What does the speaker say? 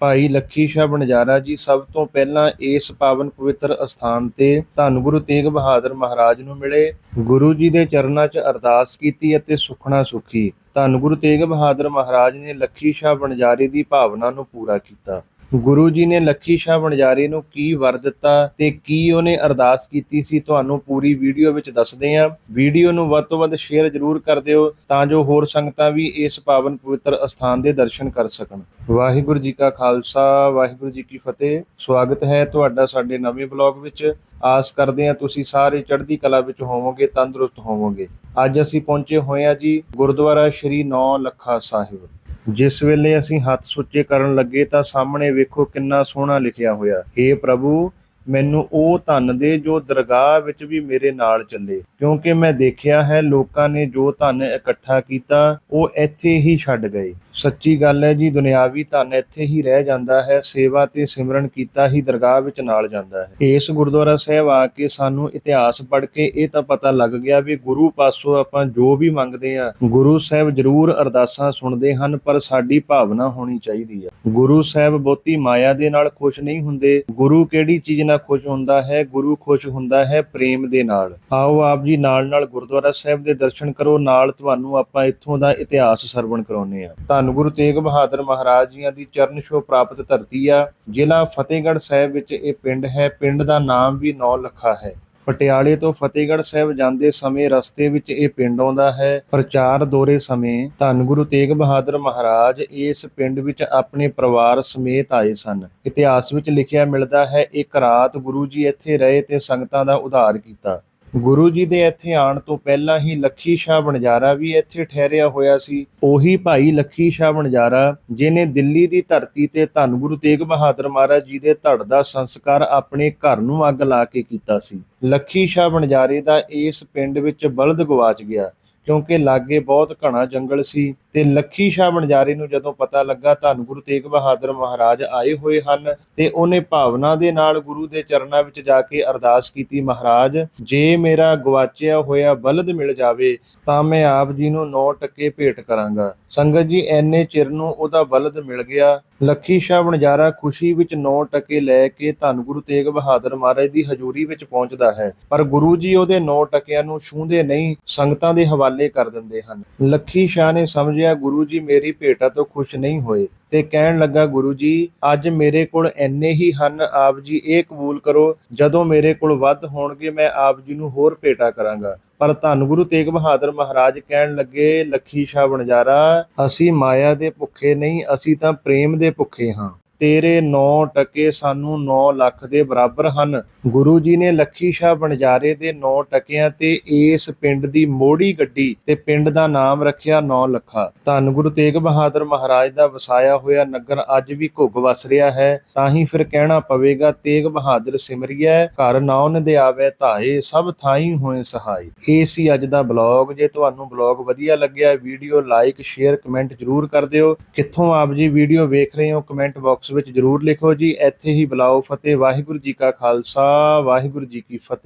ਭਾਈ ਲੱਖੀ ਸ਼ਾਹ ਬਣਜਾਰਾ ਜੀ, ਸਭ ਤੋਂ ਪਹਿਲਾਂ ਇਸ ਪਾਵਨ ਪਵਿੱਤਰ ਅਸਥਾਨ ਤੇ ਧੰਨ ਗੁਰੂ ਤੇਗ ਬਹਾਦਰ ਮਹਾਰਾਜ ਨੂੰ ਮਿਲੇ। ਗੁਰੂ ਜੀ ਦੇ ਚਰਨਾਂ 'ਚ ਅਰਦਾਸ ਕੀਤੀ ਅਤੇ ਸੁਖਣਾ ਸੁਖੀ। ਧੰਨ ਗੁਰੂ ਤੇਗ ਬਹਾਦਰ ਮਹਾਰਾਜ ਨੇ ਲੱਖੀ ਸ਼ਾਹ ਬਣਜਾਰੇ ਦੀ ਭਾਵਨਾ ਨੂੰ ਪੂਰਾ ਕੀਤਾ। ਗੁਰੂ ਜੀ ਨੇ ਲੱਖੀ ਸ਼ਾਹ ਬਣਜਾਰੇ ਨੂੰ ਕੀ ਵਰ ਦਿੱਤਾ ਤੇ ਕੀ ਉਹਨੇ ਅਰਦਾਸ ਕੀਤੀ ਸੀ, ਤੁਹਾਨੂੰ ਪੂਰੀ ਵੀਡੀਓ ਵਿੱਚ ਦੱਸਦੇ ਹਾਂ। ਵੀਡੀਓ ਨੂੰ ਵੱਧ ਤੋਂ ਵੱਧ ਸ਼ੇਅਰ ਜ਼ਰੂਰ ਕਰ ਦਿਓ ਤਾਂ ਜੋ ਹੋਰ ਸੰਗਤਾਂ ਵੀ ਇਸ ਪਾਵਨ ਪਵਿੱਤਰ ਅਸਥਾਨ ਦੇ ਦਰਸ਼ਨ ਕਰ ਸਕਣ। ਵਾਹਿਗੁਰੂ ਜੀ ਕਾ ਖਾਲਸਾ, ਵਾਹਿਗੁਰੂ ਜੀ ਕੀ ਫਤਿਹ। ਸਵਾਗਤ ਹੈ ਤੁਹਾਡਾ ਸਾਡੇ ਨਵੇਂ ਬਲੌਗ ਵਿੱਚ। ਆਸ ਕਰਦੇ ਹਾਂ ਤੁਸੀਂ ਸਾਰੇ ਚੜ੍ਹਦੀ ਕਲਾ ਵਿੱਚ ਹੋਵੋਗੇ, ਤੰਦਰੁਸਤ ਹੋਵੋਗੇ। ਅੱਜ ਅਸੀਂ ਪਹੁੰਚੇ ਹੋਏ ਹਾਂ ਜੀ ਗੁਰਦੁਆਰਾ ਸ਼੍ਰੀ ਨੌ ਲੱਖਾ ਸਾਹਿਬ। ਜਿਸ ਵੇਲੇ ਅਸੀਂ ਹੱਥ ਸੁੱਚੇ ਕਰਨ ਲੱਗੇ ਤਾਂ ਸਾਹਮਣੇ ਵੇਖੋ ਕਿੰਨਾ ਸੋਹਣਾ ਲਿਖਿਆ ਹੋਇਆ। ਏ ਪ੍ਰਭੂ ਮੈਨੂੰ ਉਹ ਧਨ ਦੇ ਜੋ ਦਰਗਾਹ ਵਿੱਚ ਵੀ ਮੇਰੇ ਨਾਲ ਚੱਲੇ। ਕਿਉਂਕਿ ਮੈਂ ਦੇਖਿਆ ਹੈ ਲੋਕਾਂ ਨੇ ਜੋ ਧਨ ਇਕੱਠਾ ਕੀਤਾ, ਉਹ ਇੱਥੇ ਹੀ ਛੱਡ ਗਏ। ਸੱਚੀ ਗੱਲ ਹੈ ਜੀ, ਦੁਨਿਆਵੀ ਧਨ ਇੱਥੇ ਹੀ ਰਹਿ ਜਾਂਦਾ ਹੈ, ਸੇਵਾ ਤੇ ਸਿਮਰਨ ਕੀਤਾ ਹੀ ਦਰਗਾਹ ਵਿੱਚ ਨਾਲ ਜਾਂਦਾ ਹੈ। ਇਸ ਗੁਰਦੁਆਰਾ ਸਾਹਿਬ ਆ ਕੇ ਸਾਨੂੰ ਇਤਿਹਾਸ ਪੜ੍ਹ ਕੇ ਇਹ ਤਾਂ ਪਤਾ ਲੱਗ ਗਿਆ ਵੀ ਗੁਰੂ ਪਾਸੋਂ ਆਪਾਂ ਜੋ ਵੀ ਮੰਗਦੇ ਆ ਗੁਰੂ ਸਾਹਿਬ ਜ਼ਰੂਰ ਅਰਦਾਸਾਂ ਸੁਣਦੇ ਹਨ, ਪਰ ਸਾਡੀ ਭਾਵਨਾ ਹੋਣੀ ਚਾਹੀਦੀ ਹੈ। ਗੁਰੂ ਸਾਹਿਬ ਬਹੁਤੀ ਮਾਇਆ ਦੇ ਨਾਲ ਖੁਸ਼ ਨਹੀਂ ਹੁੰਦੇ। ਗੁਰੂ ਕਿਹੜੀ ਚੀਜ਼ ਨਾਲ ਖੁਸ਼ ਹੁੰਦਾ ਹੈ, ਗੁਰੂ ਖੁਸ਼ ਹੁੰਦਾ ਹੈ ਪ੍ਰੇਮ ਦੇ ਨਾਲ। ਆਓ ਆਪ ਜੀ ਨਾਲ ਨਾਲ ਗੁਰਦੁਆਰਾ ਸਾਹਿਬ ਦੇ ਦਰਸ਼ਨ ਕਰੋ, ਨਾਲ ਤੁਹਾਨੂੰ ਆਪਾਂ ਇੱਥੋਂ ਦਾ ਇਤਿਹਾਸ ਸਰਵਣ ਕਰਾਉਨੇ ਆ ਧੰਨ ਗੁਰੂ ਤੇਗ ਬਹਾਦਰ ਮਹਾਰਾਜ ਜੀਆਂ ਦੀ ਚਰਨ ਛੋਹ ਪ੍ਰਾਪਤ ਧਰਤੀ ਆ, ਜ਼ਿਲ੍ਹਾ ਫਤਿਹਗੜ੍ਹ ਸਾਹਿਬ ਵਿੱਚ ਇਹ ਪਿੰਡ ਹੈ, ਪਿੰਡ ਦਾ ਨਾਮ ਵੀ ਨੌ ਲੱਖਾ ਹੈ। ਪਟਿਆਲੇ ਤੋਂ ਫਤਿਹਗੜ੍ਹ ਸਾਹਿਬ ਜਾਂਦੇ ਸਮੇਂ ਰਸਤੇ ਵਿੱਚ ਇਹ ਪਿੰਡ ਆਉਂਦਾ ਹੈ। ਪ੍ਰਚਾਰ ਦੌਰੇ ਸਮੇਂ ਧੰਨ ਗੁਰੂ ਤੇਗ ਬਹਾਦਰ ਮਹਾਰਾਜ ਇਸ ਪਿੰਡ ਵਿੱਚ ਆਪਣੇ ਪਰਿਵਾਰ ਸਮੇਤ ਆਏ ਸਨ। ਇਤਿਹਾਸ ਵਿੱਚ ਲਿਖਿਆ ਮਿਲਦਾ ਹੈ, ਇੱਕ ਰਾਤ ਗੁਰੂ ਜੀ ਇੱਥੇ ਰਹੇ ਤੇ ਸੰਗਤਾਂ ਦਾ ਉਧਾਰ ਕੀਤਾ। ਗੁਰੂ ਜੀ ਦੇ ਇੱਥੇ ਆਉਣ ਤੋਂ ਪਹਿਲਾਂ ਹੀ ਲੱਖੀ ਸ਼ਾਹ ਬਣਜਾਰਾ ਵੀ ਇੱਥੇ ਠਹਿਰਿਆ ਹੋਇਆ ਸੀ। ਉਹੀ ਭਾਈ ਲੱਖੀ ਸ਼ਾਹ ਬਣਜਾਰਾ ਜਿਨੇ ਦਿੱਲੀ ਦੀ ਧਰਤੀ ਤੇ ਧੰਨ ਗੁਰੂ ਤੇਗ ਬਹਾਦਰ ਮਹਾਰਾਜ ਜੀ ਦੇ ਧੜ ਦਾ ਸੰਸਕਾਰ ਆਪਣੇ ਘਰ ਨੂੰ ਅੱਗ ਲਾ ਕੇ ਕੀਤਾ ਸੀ। ਲੱਖੀ ਸ਼ਾਹ ਬਣਜਾਰੇ ਦਾ ਇਸ ਪਿੰਡ ਵਿੱਚ ਬਲਦ ਗਵਾਚ ਗਿਆ, ਕਿਉਂਕਿ ਲਾਗੇ ਬਹੁਤ ਘਣਾ ਜੰਗਲ ਸੀ। ਤੇ ਲੱਖੀ ਸ਼ਾਹ ਬਣਜਾਰੇ ਨੂੰ ਜਦੋਂ ਪਤਾ ਲੱਗਾ ਧੰਨ ਗੁਰੂ ਤੇਗ ਬਹਾਦਰ ਮਹਾਰਾਜ ਆਏ ਹੋਏ ਹਨ, ਤੇ ਉਹਨੇ ਭਾਵਨਾ ਦੇ ਨਾਲ ਗੁਰੂ ਦੇ ਚਰਨਾਂ ਵਿੱਚ ਜਾ ਕੇ ਅਰਦਾਸ ਕੀਤੀ, ਮਹਾਰਾਜ, ਜੇ ਮੇਰਾ ਗਵਾਚਿਆ ਹੋਇਆ ਬਲਦ ਮਿਲ ਜਾਵੇ, ਤਾਂ ਮੈਂ ਆਪ ਜੀ ਨੂੰ 9 ਟੱਕੇ ਭੇਟ ਕਰਾਂਗਾ। ਸੰਗਤ ਜੀ, ਐਨੇ ਚਿਰ ਨੂੰ ਉਹਦਾ ਬਲਦ ਮਿਲ ਗਿਆ। ਲੱਖੀ ਸ਼ਾਹ ਬਣਜਾਰਾ ਖੁਸ਼ੀ ਵਿੱਚ 9 ਟਕੇ ਲੈ ਕੇ ਧੰਨ ਗੁਰੂ ਤੇਗ ਬਹਾਦਰ ਮਹਾਰਾਜ ਦੀ ਹਜ਼ੂਰੀ ਵਿੱਚ ਪਹੁੰਚਦਾ ਹੈ। ਪਰ ਗੁਰੂ ਜੀ ਉਹਦੇ 9 ਟਕਿਆਂ ਨੂੰ ਛੂੰਹਦੇ ਨਹੀਂ, ਸੰਗਤਾਂ ਦੇ ਹਵਾਲੇ ਕਰ ਦਿੰਦੇ ਹਨ। ਲੱਖੀ ਸ਼ਾਹ ਨੇ ਸਮਝਿਆ ਗੁਰੂ ਜੀ, ਮੇਰੀ ਭੇਟਾ ਤੋਂ ਖੁਸ਼ ਨਹੀਂ ਹੋਏ ਤੇ ਕਹਿਣ ਲੱਗਾ, ਗੁਰੂ ਜੀ, ਅੱਜ ਮੇਰੇ ਕੋਲ ਐਨੇ ਹੀ ਹਨ, ਆਪ ਜੀ ਇਹ ਕਬੂਲ ਕਰੋ, ਜਦੋਂ ਮੇਰੇ ਕੋਲ ਵੱਧ ਹੋਣਗੇ, ਮੈਂ ਆਪ ਜੀ ਨੂੰ ਹੋਰ ਭੇਟਾ ਕਰਾਂਗਾ। ਪਰ ਧੰਨ ਗੁਰੂ ਤੇਗ ਬਹਾਦਰ ਮਹਾਰਾਜ ਕਹਿਣ ਲੱਗੇ ਲੱਖੀ ਸ਼ਾਹ ਬਣਜਾਰਾ ਅਸੀਂ ਮਾਇਆ ਦੇ ਭੁੱਖੇ ਨਹੀਂ, ਅਸੀਂ ਤਾਂ ਪ੍ਰੇਮ ਦੇ ਭੁੱਖੇ ਹਾਂ। ਤੇਰੇ 9 ਟਕੇ ਸਾਨੂੰ 9 ਲੱਖ ਦੇ ਬਰਾਬਰ ਹਨ। ਗੁਰੂ ਜੀ ਨੇ ਲੱਖੀ ਸ਼ਾਹ ਬਣਜਾਰੇ ਦੇ 9 ਟਕਿਆਂ ਤੇ ਇਸ ਪਿੰਡ ਦੀ ਮੋੜੀ ਗੱਡੀ ਤੇ ਪਿੰਡ ਦਾ ਨਾਮ ਰੱਖਿਆ 9 ਲੱਖਾ। ਧੰਨ ਗੁਰੂ ਤੇਗ ਬਹਾਦਰ ਮਹਾਰਾਜ ਦਾ ਵਸਾਇਆ ਹੋਇਆ ਨਗਰ ਅੱਜ ਵੀ ਘੁੱਗ ਵਸ ਰਿਹਾ ਹੈ। ਤਾਂ ਹੀ ਫਿਰ ਕਹਿਣਾ ਪਵੇਗਾ, ਤੇਗ ਬਹਾਦਰ ਸਿਮਰਿਐ, ਘਰ ਨਾਉਨ ਦੇ ਆਵੇ ਧਾਏ, ਸਭ ਥਾਈ ਹੋਏ ਸਹਾਈ। ਇਹ ਸੀ ਅੱਜ ਦਾ ਬਲੌਗ। ਜੇ ਤੁਹਾਨੂੰ ਬਲੌਗ ਵਧੀਆ ਲੱਗਿਆ, ਵੀਡੀਓ ਲਾਈਕ, ਸ਼ੇਅਰ, ਕਮੈਂਟ ਜਰੂਰ ਕਰ ਦਿਓ। ਕਿੱਥੋਂ ਆਪ ਜੀ ਵੀਡੀਓ ਵੇਖ ਰਹੇ ਹੋ, ਕਮੈਂਟ ਬਾਕਸ ਵਿੱਚ ਜਰੂਰ ਲਿਖੋ ਜੀ। ਇੱਥੇ ਹੀ ਬੁਲਾਓ, ਫਤਿਹ, ਵਾਹਿਗੁਰੂ ਜੀ ਕਾ ਖਾਲਸਾ, ਵਾਹਿਗੁਰੂ ਜੀ ਕੀ ਫਤਿਹ।